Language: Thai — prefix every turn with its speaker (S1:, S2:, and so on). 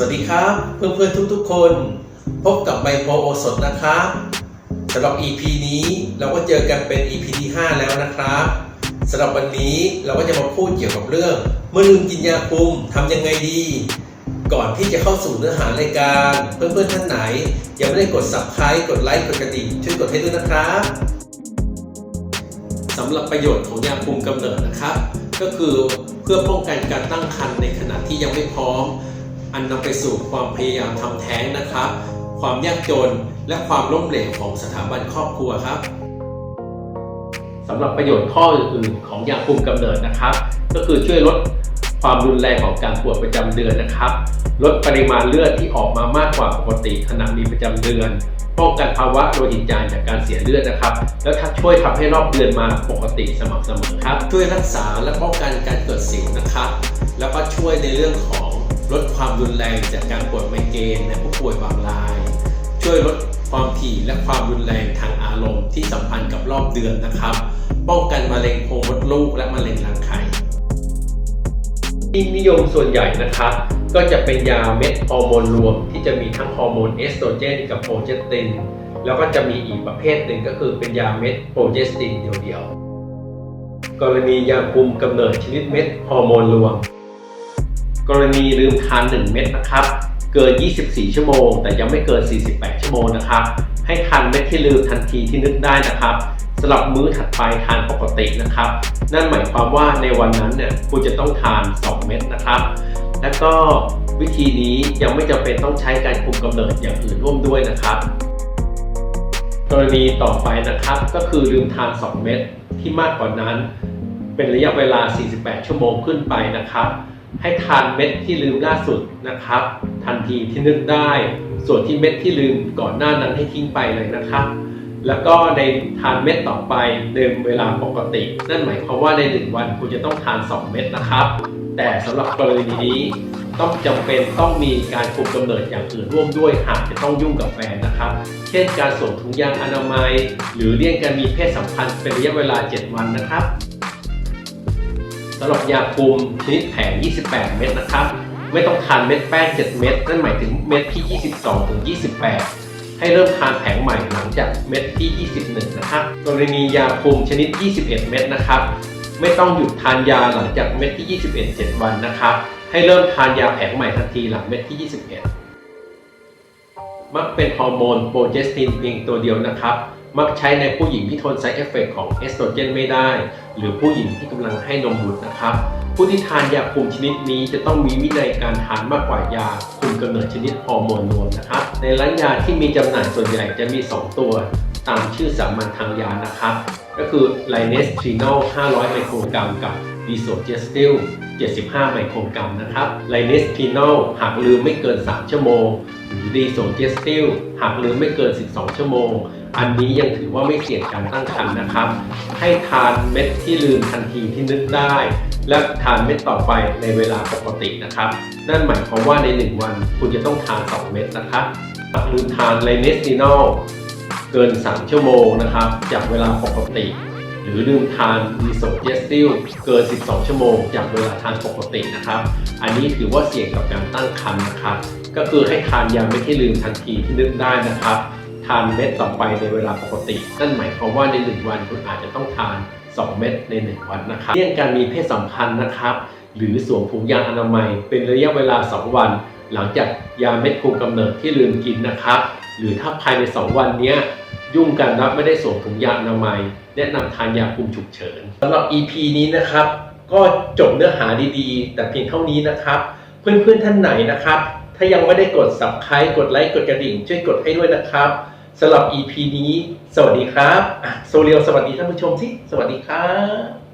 S1: สวัสดีครับเพื่อนๆทุกๆคน พบกับไมโครโอสดนะครับสำหรับ EP นี้เราก็เจอกันเป็น EP ที่ 5 แล้วนะครับสำหรับวันนี้เราก็จะมาพูดเกี่ยวกับเรื่อง เมื่อลืมกินยาคุมทำยังไงดี ก่อนที่จะเข้าสู่เนื้อหารายการ เพื่อนๆท่านไหน ยังไม่ได้กด subscribe กดไลค์กดกระดิ่งช่วยกดให้ด้วยนะครับสำหรับประโยชน์ของยาคุมกำเนิดนะครับ ก็คือเพื่อป้องกันการตั้งครรภ์ในขณะที่ยังไม่พร้อม อันนำไปสู่ความพยายามทำแท้งนะครับ ความยากจนและความล้มเหลวของสถาบันครอบครัวครับสำหรับประโยชน์ข้ออื่นๆของยาคุมกำเนิดนะครับ ก็คือช่วยลดความรุนแรงของการปวดประจำเดือนนะครับ ลดปริมาณเลือดที่ออกมามากกว่าปกติขณะมีประจำเดือนป้องกันภาวะโลหิตจางจากการเสียเลือดนะครับ แล้วช่วยทำให้รอบเดือนมาปกติสม่ำเสมอครับ ช่วยรักษาและป้องกันการเกิดสิวนะครับ แล้วก็ช่วยในเรื่องของ ความรุนแรงจากการปวดไมเกรนในผู้ป่วยบางราย ช่วยลดความถี่และความรุนแรงทางอารมณ์ที่สัมพันธ์กับรอบเดือนนะครับ ป้องกันมะเร็งโพรงมดลูกและมะเร็งรังไข่ที่นิยมส่วนใหญ่นะครับ ก็จะเป็นยาเม็ดฮอร์โมนรวม ที่จะมีทั้งฮอร์โมนเอสโตรเจนกับโปรเจสตินแล้วก็จะมีอีกประเภทหนึ่งก็คือเป็นยาเม็ดโปรเจสตินเดียวๆกรณียาคุมกำเนิดชนิดเม็ดฮอร์โมนรวม กรณีลืมทาน 1 เม็ดนะครับ เกิน 24 ชั่วโมง แต่ยังไม่เกิน 48 ชั่วโมงนะครับ ให้ทานเม็ดที่ลืมทันทีที่นึกได้นะครับสำหรับมื้อถัดไปทานปกตินะครับ นั่นหมายความว่าในวันนั้นเนี่ยคุณจะต้องทาน 2 เม็ดนะครับ และก็วิธีนี้ยังไม่จำเป็นต้องใช้การคุมกำเนิดอย่างอื่นร่วมด้วยนะครับ กรณีต่อไปนะครับก็คือลืมทาน 2 เม็ดที่มากกว่านั้น เป็นระยะเวลา 48 ชั่วโมงขึ้นไปนะครับ ให้ทานเม็ดที่ลืมล่าสุดนะครับ ทันทีที่นึกได้ ส่วนที่เม็ดที่ลืมก่อนหน้านั้นให้ทิ้งไปเลยนะครับ แล้วก็ในทานเม็ดต่อไปในเวลาปกติ นั่นหมายความว่าในหนึ่งวันคุณจะต้องทาน 2 เม็ดนะครับ แต่สำหรับกรณีนี้ต้องจำเป็นต้องมีการคุมกำเนิดอย่างอื่นร่วมด้วยหากจะต้องยุ่งกับแฟนนะครับ เช่นการสวมถุงยางอนามัย หรือเลี่ยงการมีเพศสัมพันธ์เป็นระยะเวลา 7 วันนะครับ สำหรับยาคุมชนิดแผง 28 เม็ดนะครับ ไม่ต้องทานเม็ดแป้ง 7 เม็ดนั่นหมายถึงเม็ดที่ 22 ถึง 28 ให้เริ่มทานแผงใหม่หลังจากเม็ดที่ 21 นะครับกรณียาคุมชนิด 21 เม็ดนะครับ ไม่ต้องหยุดทานยาหลังจากเม็ดที่ 21 7 วันนะครับ ให้เริ่มทานยาแผงใหม่ทันทีหลังเม็ดที่ 21 มักเป็นฮอร์โมนโปรเจสตินเพียงตัวเดียวนะครับ มักใช้ในผู้หญิงที่ทนไซเอฟเฟกของเอสโตรเจนไม่ได้ หรือผู้หญิงที่กำลังให้นมบุตรนะครับ ผู้ที่ทานยาคุมชนิดนี้จะต้องมีวินัยการทานมากกว่ายาคุมกำเนิดชนิดฮอร์โมนรวมนะครับ ในร้านยาที่มีจำหน่ายส่วนใหญ่จะมี 2 ตัวตามชื่อสามัญทางยานะครับ ก็คือไลเนสทรีนล500 ไมโครกรัมกับดีโซเจสติล75 ไมโครกรัมนะครับไลเนสทรีนลหากลืมไม่เกิน 3 ชั่วโมง หรือดีโซเจสติลหากลืมไม่เกิน 12 ชั่วโมง อันนี้ยังถือว่าไม่เสี่ยงการตั้งครรภ์นะครับ ให้ทานเม็ดที่ลืมทันทีที่นึกได้ และทานเม็ดต่อไปในเวลาปกตินะครับ นั่นหมายความว่าใน 1 วันคุณจะต้องทาน 2 เม็ดนะครับหากลืมทานไลเนสทีนอลเกิน 3 ชั่วโมงนะครับ จากเวลาปกติ หรือลืมทานดีโซเจสติลเกิน 12 ชั่วโมง จากเวลาทานปกตินะครับ อันนี้ถือว่าเสี่ยงกับการตั้งครรภ์นะครับ ก็คือให้ทานยาเม็ดที่ลืมทันทีที่นึกได้นะครับ ทานเม็ดต่อไปในเวลาปกติ นั่นหมายความว่าใน 1 วันคุณอาจจะต้องทาน 2 เม็ดใน 1 วันนะครับเลี่ยงการมีเพศสัมพันธ์นะครับ หรือสวมถุงยางอนามัย เป็นระยะเวลา 2 วัน หลังจากยาเม็ดคุมกำเนิดที่ลืมกินนะครับ หรือถ้าภายใน 2 วันนี้ยุ่งกันรับไม่ได้สวมถุงยางอนามัย แนะนำทานยาคุมฉุกเฉินสำหรับ EP นี้นะครับ ก็จบเนื้อหาดีๆ แต่เพียงเท่านี้นะครับ เพื่อนๆท่านไหนนะครับถ้ายังไม่ได้กด subscribe กดไลค์ กดกระดิ่ง ช่วยกดให้ด้วยนะครับ สำหรับ EP นี้ สวัสดีครับโซเรียวสวัสดีท่านผู้ชมสิสวัสดีครับ